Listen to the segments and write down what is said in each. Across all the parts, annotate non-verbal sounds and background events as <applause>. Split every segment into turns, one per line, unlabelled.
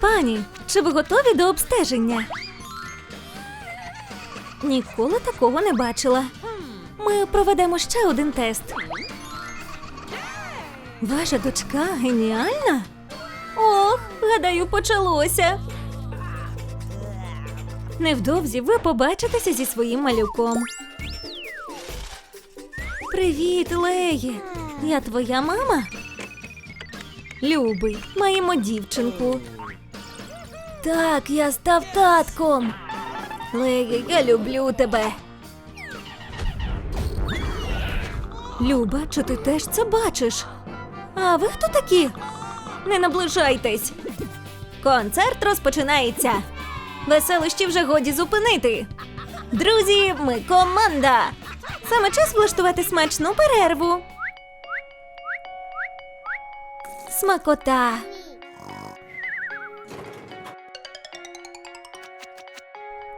Пані, чи ви готові до обстеження? Ніколи такого не бачила. Ми проведемо ще один тест. Ваша дочка геніальна? Ох, гадаю, почалося. Невдовзі ви побачитеся зі своїм малюком. Привіт, Леї. Я твоя мама? Любий, маємо дівчинку. Так, я став татком. Леї, я люблю тебе. Люба, чи ти теж це бачиш? А ви хто такі? Не наближайтесь. Концерт розпочинається. Веселощі вже годі зупинити. Друзі, ми команда. Саме час влаштувати смачну перерву. Смакота.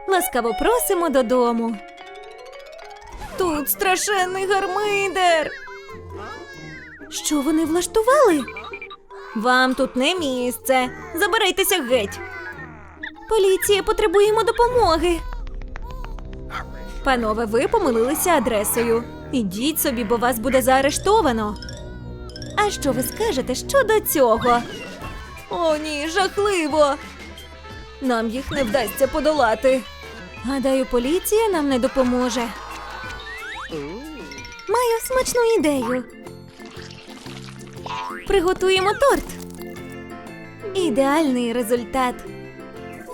Ласкаво просимо додому. Тут страшенний гармидер. Що вони влаштували? Вам тут не місце. Забирайтеся геть. Поліція, потребуємо допомоги. Панове, ви помилилися адресою. Ідіть собі, бо вас буде заарештовано. А що ви скажете щодо цього? О, ні, жахливо. Нам їх не вдасться подолати. Гадаю, поліція нам не допоможе. Маю смачну ідею. Приготуємо торт. Ідеальний результат.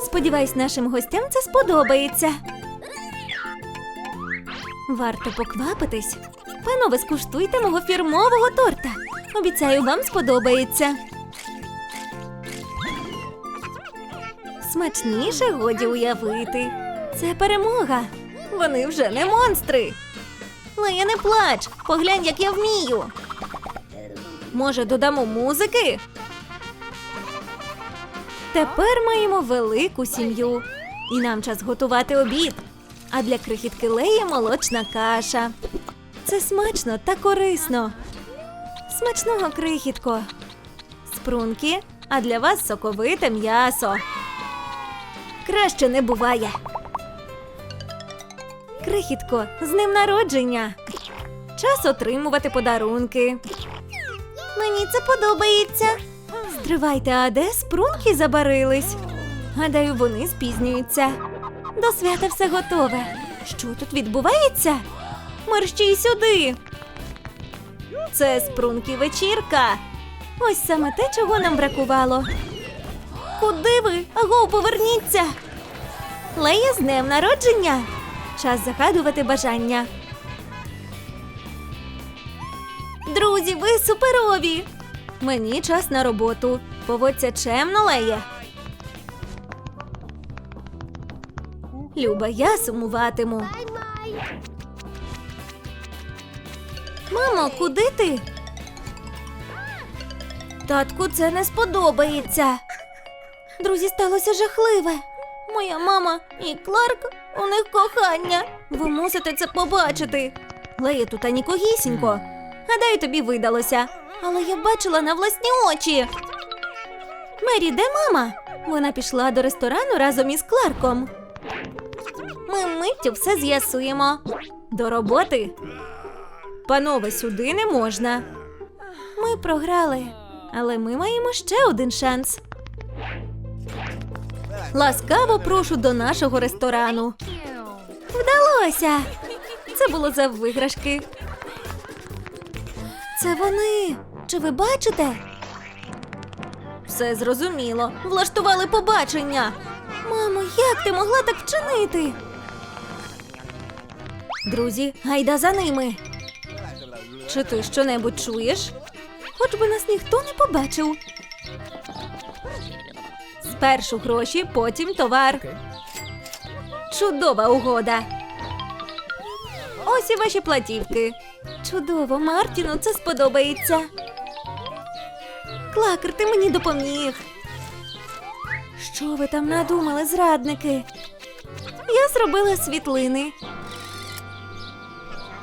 Сподіваюсь, нашим гостям це сподобається. Варто поквапитись. Панове, скуштуйте мого фірмового торта. Обіцяю, вам сподобається. Смачніше годі уявити. Це перемога. Вони вже не монстри. Лея, не плач. Поглянь, як я вмію. Може, додамо музики? Тепер маємо велику сім'ю. І нам час готувати обід. А для крихітки Леї молочна каша. Це смачно та корисно. Смачного крихітко. Спрунки, а для вас соковите м'ясо. Краще не буває. Крихітко, з ним народження. Час отримувати подарунки. Мені це подобається. Стривайте, а де спрунки забарились? Гадаю, вони спізнюються. До свята все готове. Що тут відбувається? Мерщій сюди. Це спрунки вечірка. Ось саме те, чого нам бракувало. Куди ви? Аго, поверніться. Лея з днем народження. Час загадувати бажання. Друзі, ви суперові. Мені час на роботу. Поводься чемно, Лея. Люба, я сумуватиму. Мамо, куди ти? Татку, це не сподобається. Друзі, сталося жахливе. Моя мама і Кларк у них кохання. Ви мусите це побачити. Лея тут анікогісінько. Гадаю, тобі видалося. Але я бачила на власні очі. Мері, де мама? Вона пішла до ресторану разом із Кларком. Ми миттю все з'ясуємо. До роботи. Панове, сюди не можна. Ми програли, але ми маємо ще один шанс. Ласкаво прошу до нашого ресторану. Вдалося! Це було за виграшки. Це вони. Чи ви бачите? Все зрозуміло. Влаштували побачення. Мамо, як ти могла так вчинити? Друзі, гайда за ними. Чи ти щонебудь чуєш? Хоч би нас ніхто не побачив. Спершу гроші, потім товар. Чудова угода. Ось і ваші платівки. Чудово, Мартіну це сподобається. Клакер, ти мені допоміг. Що ви там надумали, зрадники? Я зробила світлини.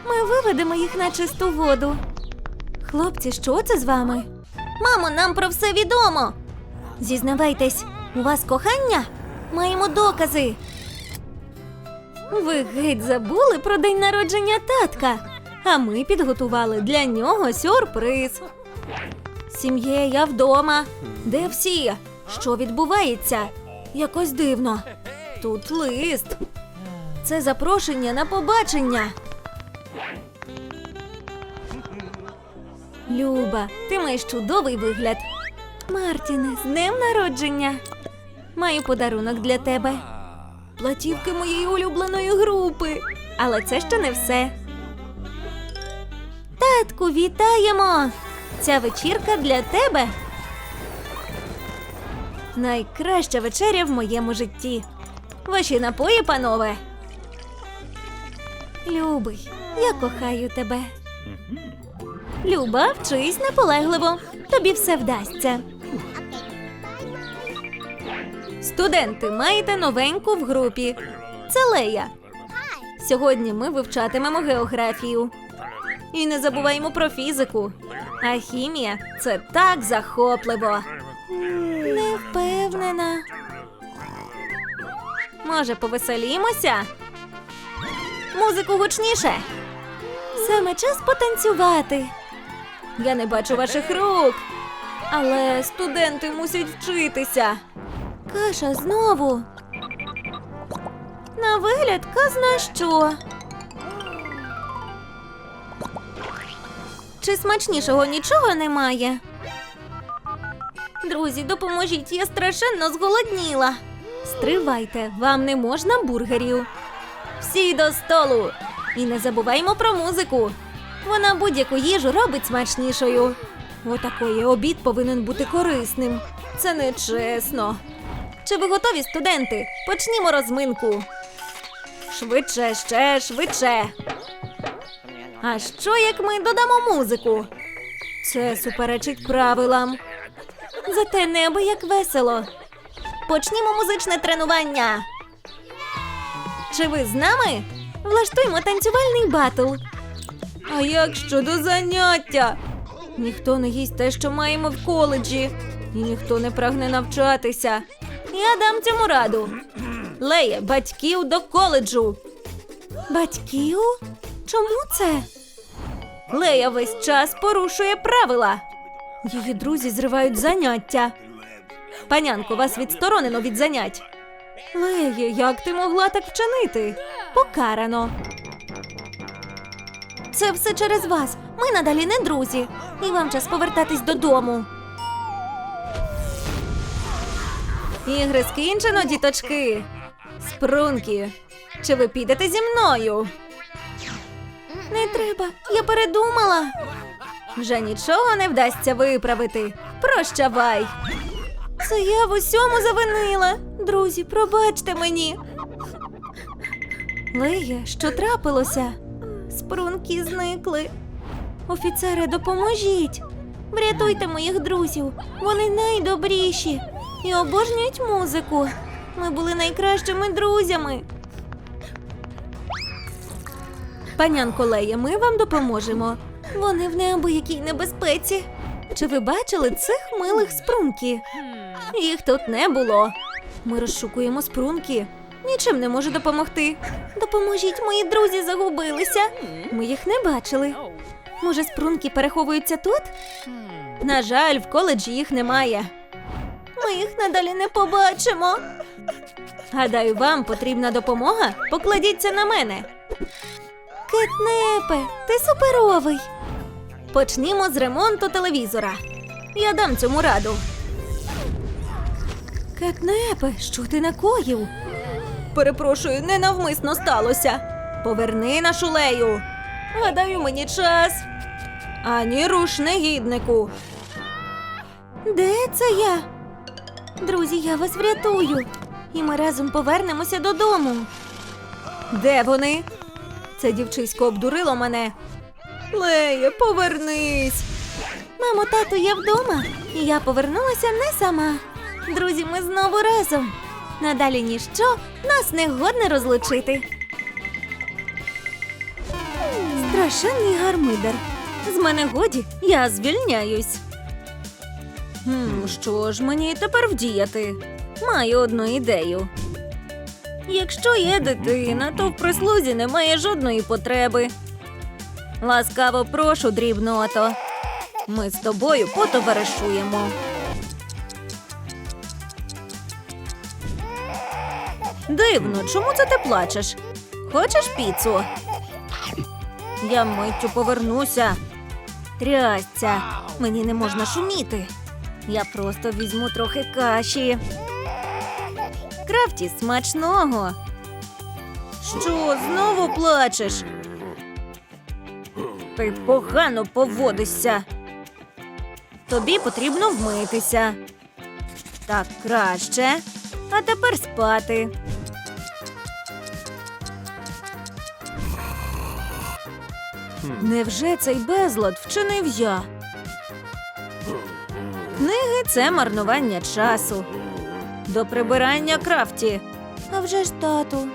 Ми виведемо їх на чисту воду. Хлопці, що це з вами? Мамо, нам про все відомо. Зізнавайтесь, у вас кохання? Маємо докази. Ви геть забули про день народження татка, а ми підготували для нього сюрприз. Сім'є, я вдома. Де всі? Що відбувається? Якось дивно. Тут лист. Це запрошення на побачення. Люба, ти маєш чудовий вигляд. Мартіне, з днем народження. Маю подарунок для тебе. Платівки моєї улюбленої групи. Але це ще не все. Татку, вітаємо! Ця вечірка для тебе. Найкраща вечеря в моєму житті. Ваші напої, панове. Любий, я кохаю тебе. Люба, вчись наполегливо. Тобі все вдасться. Студенти, маєте новеньку в групі. Це Лея. Сьогодні ми вивчатимемо географію. І не забуваємо про фізику. А хімія це так захопливо. Не впевнена. Може, повеселімося? Музику гучніше. Саме час потанцювати. Я не бачу ваших рук. Але студенти мусять вчитися. Каша знову. На вигляд казна що. Чи смачнішого нічого немає? Друзі, допоможіть, я страшенно зголодніла. Стривайте, вам не можна бургерів. Всі до столу. І не забуваймо про музику. Вона будь-яку їжу робить смачнішою. Отакої обід повинен бути корисним. Це не чесно. Чи ви готові, студенти? Почнімо розминку. Швидше, ще швидше. А що як ми додамо музику? Це суперечить правилам. Зате небо як весело. Почнімо музичне тренування. Чи ви з нами? Влаштуймо танцювальний батл. А як щодо заняття? Ніхто не їсть те, що маємо в коледжі, і ніхто не прагне навчатися. Я дам цьому раду. Лея, батьків до коледжу. Батьків? Чому це? Лея весь час порушує правила. Її друзі зривають заняття. Панянко, вас відсторонено від занять. Лея, як ти могла так вчинити? Покарано. Це все через вас. Ми надалі не друзі. І вам час повертатись додому. Ігри скінчено, діточки. Спрунки. Чи ви підете зі мною? Не треба, я передумала. Вже нічого не вдасться виправити. Прощавай. Це я в усьому завинила. Друзі, пробачте мені. Лея, що трапилося? Спрунки зникли. Офіцери, допоможіть. Врятуйте моїх друзів. Вони найдобріші і обожнюють музику. Ми були найкращими друзями. Панянко Лея, ми вам допоможемо. Вони в неабиякій небезпеці. Чи ви бачили цих милих спрунки? Їх тут не було. Ми розшукуємо спрунки. Нічим не можу допомогти. Допоможіть, мої друзі загубилися. Ми їх не бачили. Може, спрунки переховуються тут? На жаль, в коледжі їх немає. Ми їх надалі не побачимо. Гадаю, вам потрібна допомога? Покладіться на мене. Кетнепе, ти суперовий. Почнімо з ремонту телевізора. Я дам цьому раду. Кетнепе, що ти накоїв? Перепрошую, ненавмисно сталося. Поверни нашу лею. Гадаю, мені час. Ані руш, негіднику. Де це я? Друзі, я вас врятую. І ми разом повернемося додому. Де вони? Це дівчисько обдурило мене. Лея, повернись. Мамо, тату, я вдома. І я повернулася не сама. Друзі, ми знову разом. Надалі ніщо нас не годне розлучити. Страшенний гармидер. З мене годі, я звільняюсь. Хм, що ж мені тепер вдіяти? Маю одну ідею. Якщо є дитина, то в прислузі немає жодної потреби. Ласкаво прошу, дрібното. Ми з тобою потоваришуємо. Дивно, чому це ти плачеш? Хочеш піцу? Я миттю повернуся. Трясця, мені не можна шуміти. Я просто візьму трохи каші. Крафті смачного. Що, знову плачеш? Ти погано поводишся. Тобі потрібно вмитися. Так краще. А тепер спати. Невже цей безлад вчинив я? Книги це марнування часу. До прибирання крафті. А вже ж тату.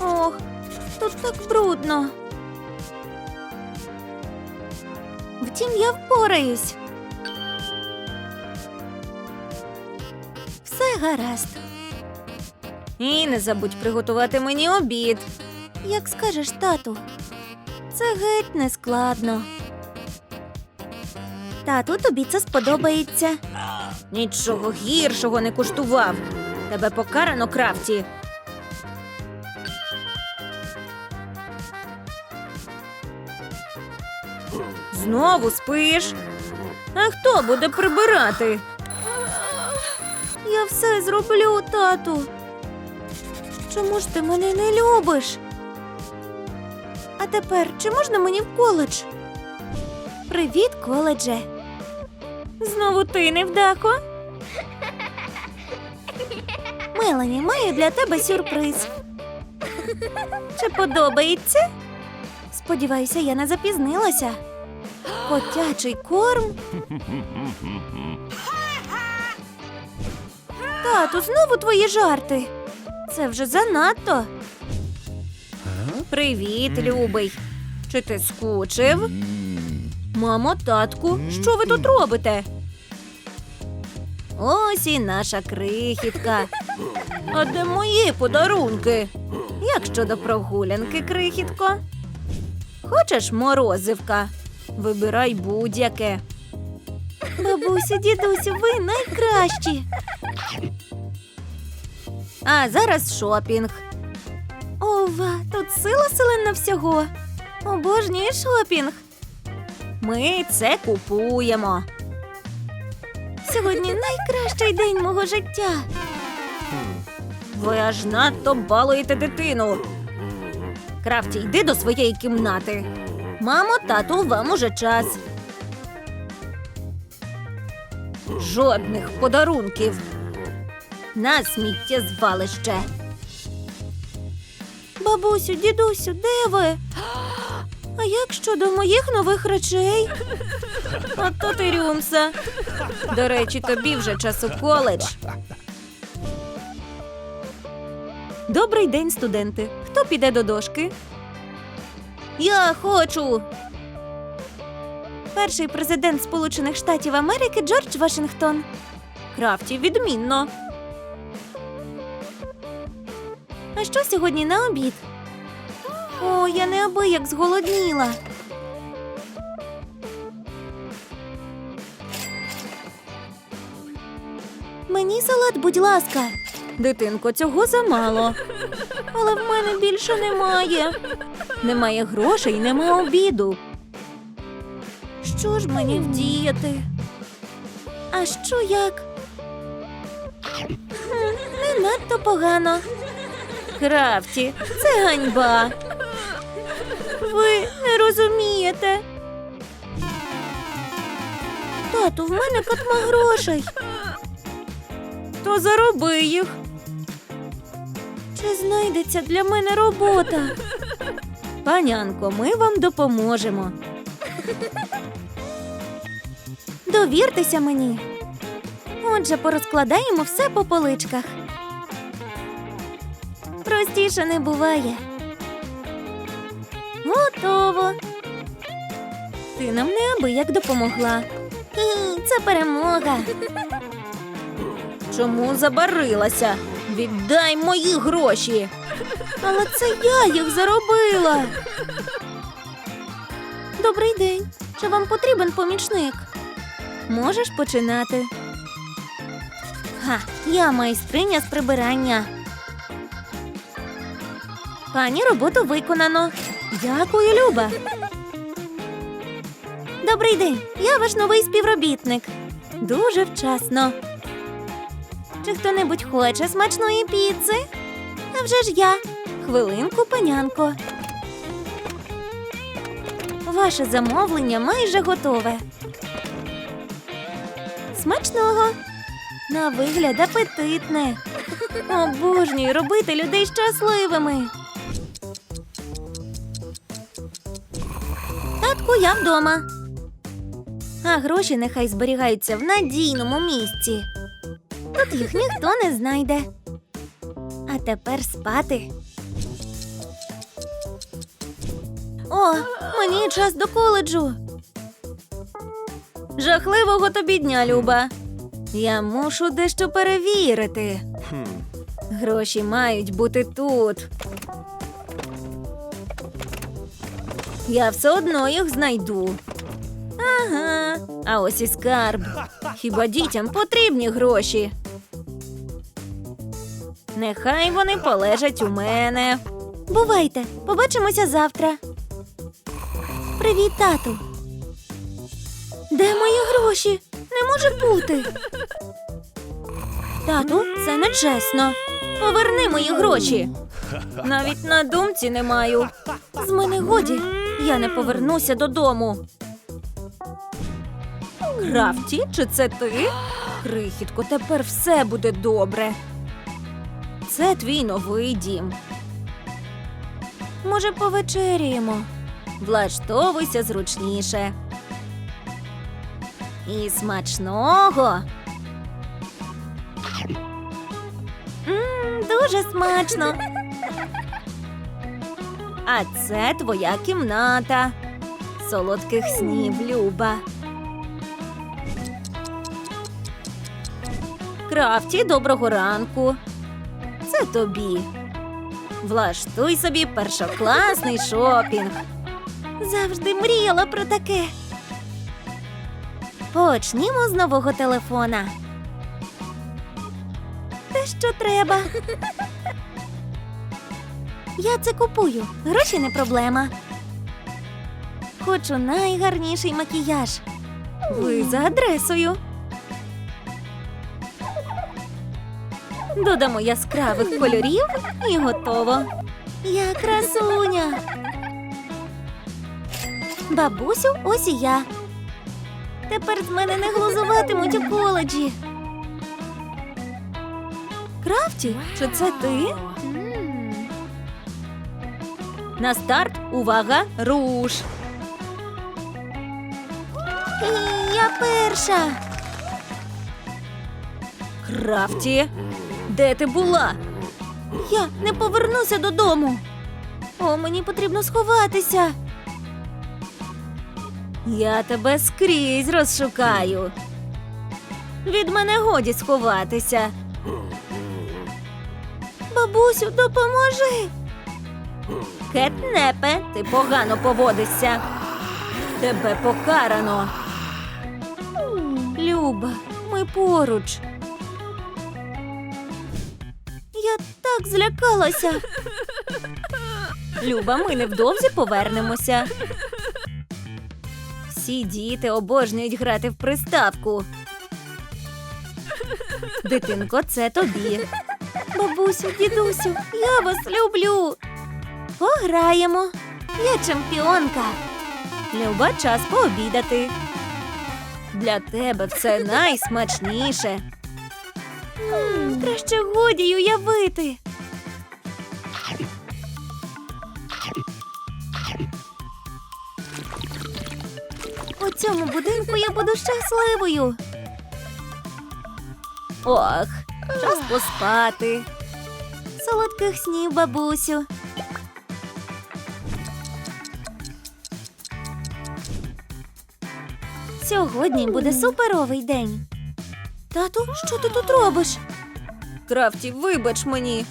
Ох, тут так брудно. Втім, я впораюсь. Все гаразд. І не забудь приготувати мені обід. Як скажеш, тату. Це геть не складно. Тату, тобі це сподобається. Нічого гіршого не куштував. Тебе покарано крафті. Знову спиш? А хто буде прибирати? Я все зроблю, тату. Чому ж ти мене не любиш? А тепер чи можна мені в коледж? Привіт, коледже. Знову ти невдако? Мелані, маю для тебе сюрприз. Чи подобається? Сподіваюся, я не запізнилася. Котячий корм. Тату, знову твої жарти. Це вже занадто. Привіт, любий. Чи ти скучив? Мамо, татку, що ви тут робите? Ось і наша крихітка. А де мої подарунки? Як щодо прогулянки, крихітко? Хочеш морозивка? Вибирай будь-яке. Бабусю, дідусю, ви найкращі. А зараз шопінг. Ова, тут сила селена всього. Обожнюю шопінг. Ми це купуємо. Сьогодні найкращий день мого життя. Ви аж надто балуєте дитину. Крафті, йди до своєї кімнати. Мамо, тату, вам уже час. Жодних подарунків. На сміттєзвалище. Бабусю, дідусю, де ви? А як щодо моїх нових речей? А то ти рюмса. До речі, тобі вже час у коледж. Добрий день, студенти. Хто піде до дошки? Я хочу. Перший президент Сполучених Штатів Америки Джордж Вашингтон. Крафті відмінно. А що сьогодні на обід? О, я неабияк зголодніла. Мені салат, будь ласка. Дитинко, цього замало. Але в мене більше немає. Немає грошей, нема обіду. Що ж мені вдіяти? А що як? Не надто погано. Крафті, це ганьба. Ви не розумієте. Тату, в мене катма грошей. То зароби їх. Чи знайдеться для мене робота? Панянко, ми вам допоможемо. Довіртеся мені. Отже, порозкладаємо все по поличках. Простіше не буває. Готово. Ти нам неабияк допомогла. Хі, Це перемога. Чому забарилася? Віддай мої гроші. Але це я їх заробила. Добрий день. Чи вам потрібен помічник? Можеш починати. Ха, я майстриня з прибирання. Пані, роботу виконано. Дякую, Люба. Добрий день. Я ваш новий співробітник. Дуже вчасно. Чи хто-небудь хоче смачної піци? А вже ж я. Хвилинку, панянко. Ваше замовлення майже готове. Смачного. На вигляд апетитне. Обожнюю робити людей щасливими. Татку, я вдома. А гроші нехай зберігаються в надійному місці. Тут їх ніхто не знайде. А тепер спати. О, мені час до коледжу. Жахливого тобі дня, Люба. Я мушу дещо перевірити. Гроші мають бути тут. Я все одно їх знайду. Ага, а ось і скарб. Хіба дітям потрібні гроші? Нехай вони полежать у мене. Бувайте, побачимося завтра. Привіт, тату. Де мої гроші? Не може бути. Тату, це нечесно. Поверни мої гроші. Навіть на думці не маю. З мене годі. Я не повернуся додому. Крафті, чи це ти? Крихітко, тепер все буде добре. Це твій новий дім. Може, повечеряємо? Влаштовуйся зручніше. І смачного. Мм, дуже смачно. А це твоя кімната. Солодких снів, Люба. Крафті, доброго ранку. Це тобі. Влаштуй собі першокласний шопінг. Завжди мріяла про таке. Почнімо з нового телефона. Те, що треба. Я це купую. Гроші не проблема. Хочу найгарніший макіяж. Ви за адресою. Додамо яскравих кольорів і готово. Я красуня. Бабусю, ось і я. Тепер з мене не глузуватимуть у коледжі. Крафті, чи це ти? На старт, увага, руш. І я перша. Крафті, де ти була? Я не повернуся додому. О, мені потрібно сховатися. Я тебе скрізь розшукаю. Від мене годі сховатися. Бабусю, допоможи. Кетнепе, ти погано поводишся. Тебе покарано. Люба, ми поруч. Я так злякалася. Люба, ми невдовзі повернемося. Всі діти обожнюють грати в приставку. Дитинко, це тобі. Бабусю, дідусю, я вас люблю. Пограємо. Я чемпіонка. Люба, час пообідати. Для тебе все <laughs> найсмачніше. М, Краще годі й уявити. У цьому будинку я буду щасливою. Ох, час поспати. Солодких снів, бабусю. Сьогодні буде суперовий день. Тату, що ти тут робиш? Крафті, вибач мені.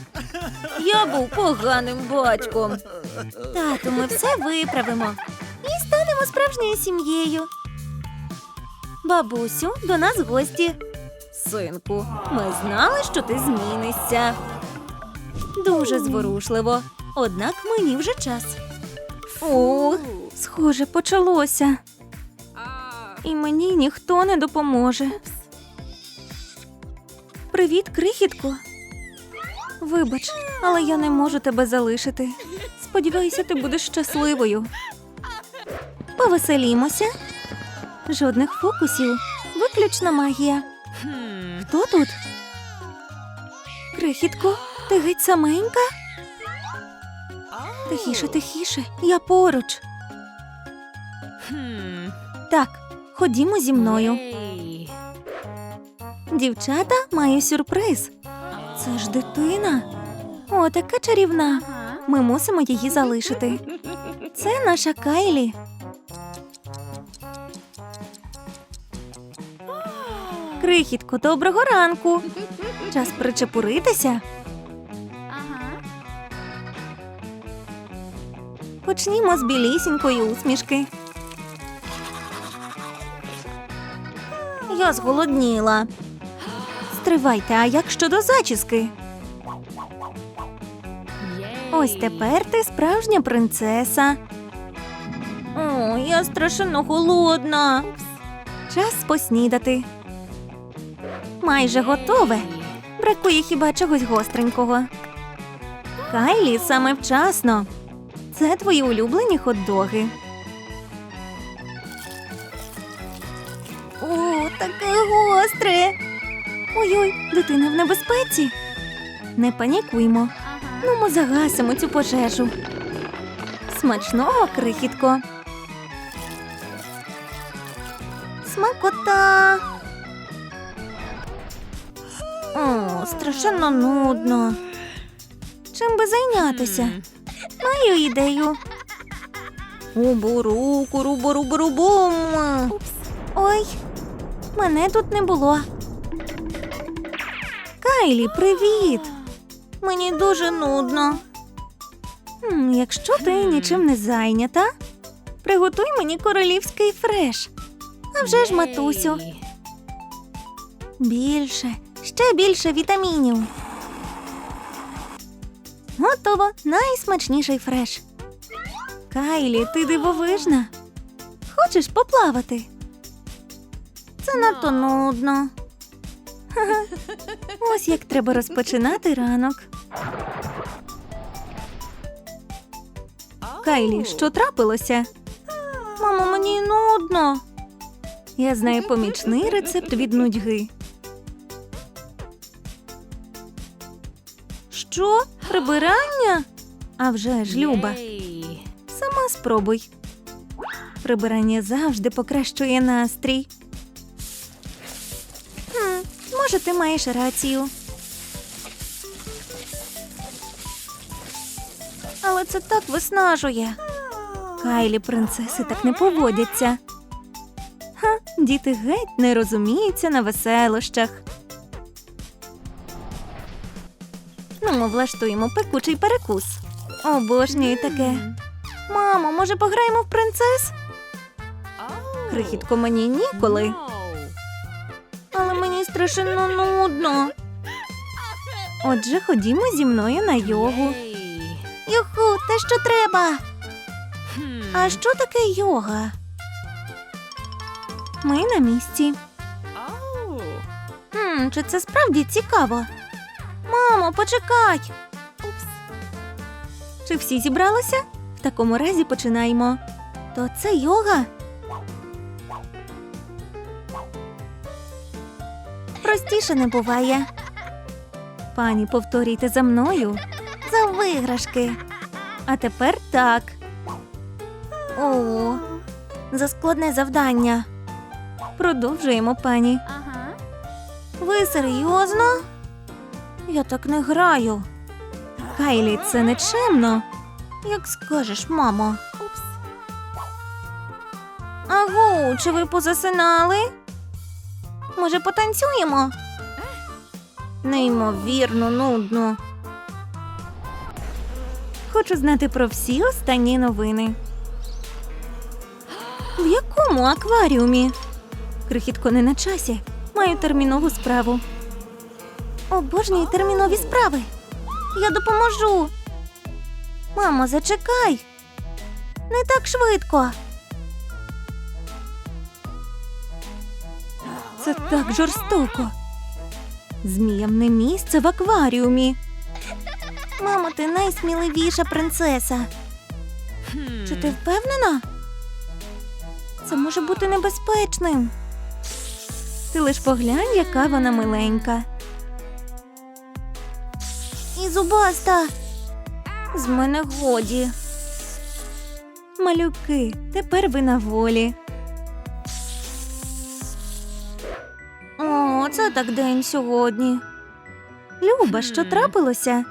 Я був поганим батьком. Тату, ми все виправимо і станемо справжньою сім'єю. Бабусю, до нас гості. Синку, ми знали, що ти змінишся. Дуже зворушливо. Однак мені вже час. О, схоже, почалося. І мені ніхто не допоможе. Привіт, крихітко. Вибач, але я не можу тебе залишити. Сподіваюся, ти будеш щасливою. Повеселімося. Жодних фокусів, виключно магія. Хто тут? Крихітко, ти геть саменька? Тихіше, тихіше, я поруч. Так, ходімо зі мною. Дівчата, маю сюрприз. Це ж дитина. О, така чарівна. Ми мусимо її залишити. Це наша Кайлі. Крихітко, доброго ранку. Час причепуритися. Почнімо з білісінької усмішки. Я зголодніла. Стривайте, а як щодо зачіски? Ось тепер ти справжня принцеса. О, я страшенно голодна. Час поснідати. Майже готове. Бракує хіба чогось гостренького. Кайлі саме вчасно. Це твої улюблені хот-доги. Гостре. Ой-ой, дитина в небезпеці. Не панікуймо. Ну, ми загасимо цю пожежу. Смачного крихітко. Смакота. О, страшенно нудно. Чим би зайнятися? Маю ідею. Убуру, куру, буру, буру, бум. Ой, мене тут не було. Кайлі, привіт. Мені дуже нудно. Якщо ти нічим не зайнята, приготуй мені королівський фреш. А вже ж, матусю. Більше, ще більше вітамінів. Готово, найсмачніший фреш. Кайлі, ти дивовижна. Хочеш поплавати? Це надто нудно. <laughs> Ось як треба розпочинати ранок. Кайлі, що трапилося? Мамо, мені нудно. Я знаю помічний рецепт від нудьги. Що? Прибирання? А вже ж, Люба, сама спробуй. Прибирання завжди покращує настрій. Може, ти маєш рацію. Але це так виснажує. Кайлі принцеси так не поводяться. Ха, діти геть не розуміються на веселощах. Ну, ми влаштуємо пекучий перекус. Обожнюю таке. Мамо, може пограємо в принцес? Крихітко мені ніколи. Страшенно нудно. Отже, ходімо зі мною на йогу. Юху, те, що треба. А що таке йога? Ми на місці. Хм, чи це справді цікаво? Мамо, почекай. Чи всі зібралися? В такому разі починаємо. То це йога. Простіше не буває. Пані, повторюйте за мною. За виграшки. А тепер так. О, за складне завдання. Продовжуємо, пані.
Ага.
Ви серйозно? Я так не граю. Кайлі, це нечемно. Як скажеш, мамо.
Упс.
Агу, чи ви позасинали? Може, потанцюємо? Неймовірно, нудно. Хочу знати про всі останні новини. В якому акваріумі? Крихітко не на часі. Маю термінову справу. Обожнюю термінові справи. Я допоможу. Мамо, зачекай. Не так швидко. Це так жорстоко. Зміям не місце в акваріумі. Мамо, ти найсміливіша принцеса. Чи ти впевнена? Це може бути небезпечним. Ти лиш поглянь, яка вона миленька. І зубаста. З мене годі. Малюки, тепер ви на волі. Так день сьогодні. Люба, що трапилося?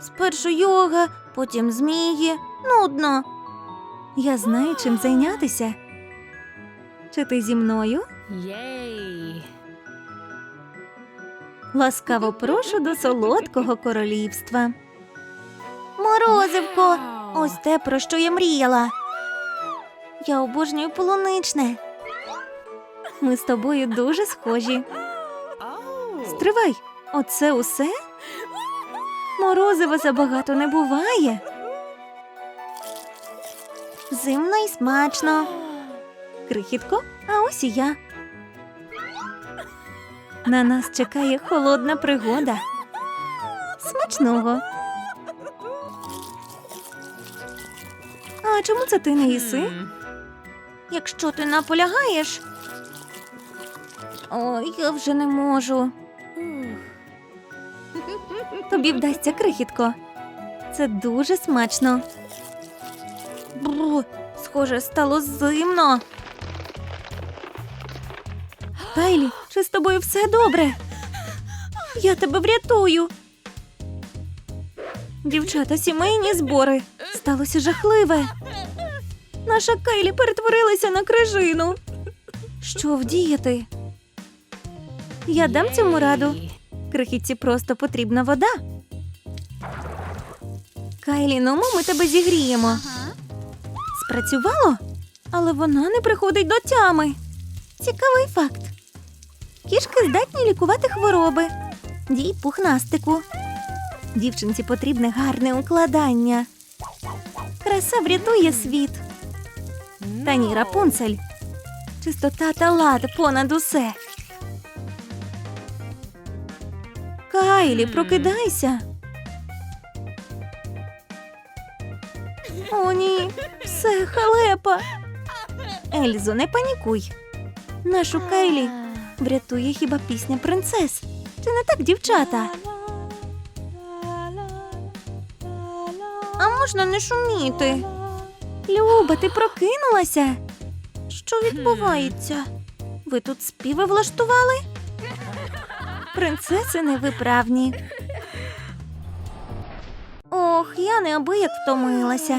Спершу йога, потім змії. Нудно. Я знаю, чим <gasps> зайнятися. Чи ти зі мною?
Єй!
Ласкаво прошу до солодкого <laughs> королівства. Морозивко, ось те, про що я мріяла. Я обожнюю полуничне. Ми з тобою дуже схожі. Стривай, оце усе? Морозива забагато не буває. Зимно і смачно. Крихітко, а ось і я. На нас чекає холодна пригода. Смачного. А чому це ти не їси? Якщо ти наполягаєш. Ой, я вже не можу. Тобі вдасться крихітко. Це дуже смачно. Бру, схоже, стало зимно. Кайлі, чи з тобою все добре? Я тебе врятую. Дівчата, сімейні збори. Сталося жахливе. Наша Кайлі перетворилася на крижину. Що вдіяти? Я дам цьому раду. Крихітці просто потрібна вода. Кайлі, ну ми тебе зігріємо. Спрацювало? Але вона не приходить до тями. Цікавий факт. Кішки здатні лікувати хвороби. Дій пухнастику. Дівчинці потрібне гарне укладання. Краса врятує світ. Та ні, Рапунцель. Чистота та лад понад усе. Кайлі, прокидайся. О, ні, все халепа. Ельзо, не панікуй. Нашу Кайлі врятує хіба пісня принцес. Чи не так, дівчата? А можна не шуміти? Люба, ти прокинулася? Що відбувається? Ви тут співи влаштували? Принцеси невиправні. Ох, я неабияк втомилася.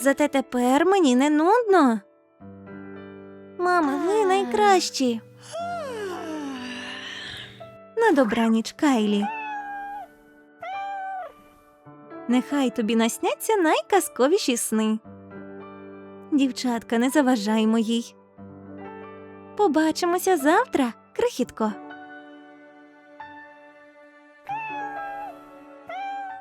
Зате тепер мені не нудно. Мами, ви найкращі. На добраніч, Кайлі. Нехай тобі насняться найказковіші сни. Дівчатка, не заважаймо їй. Побачимося завтра, крихітко.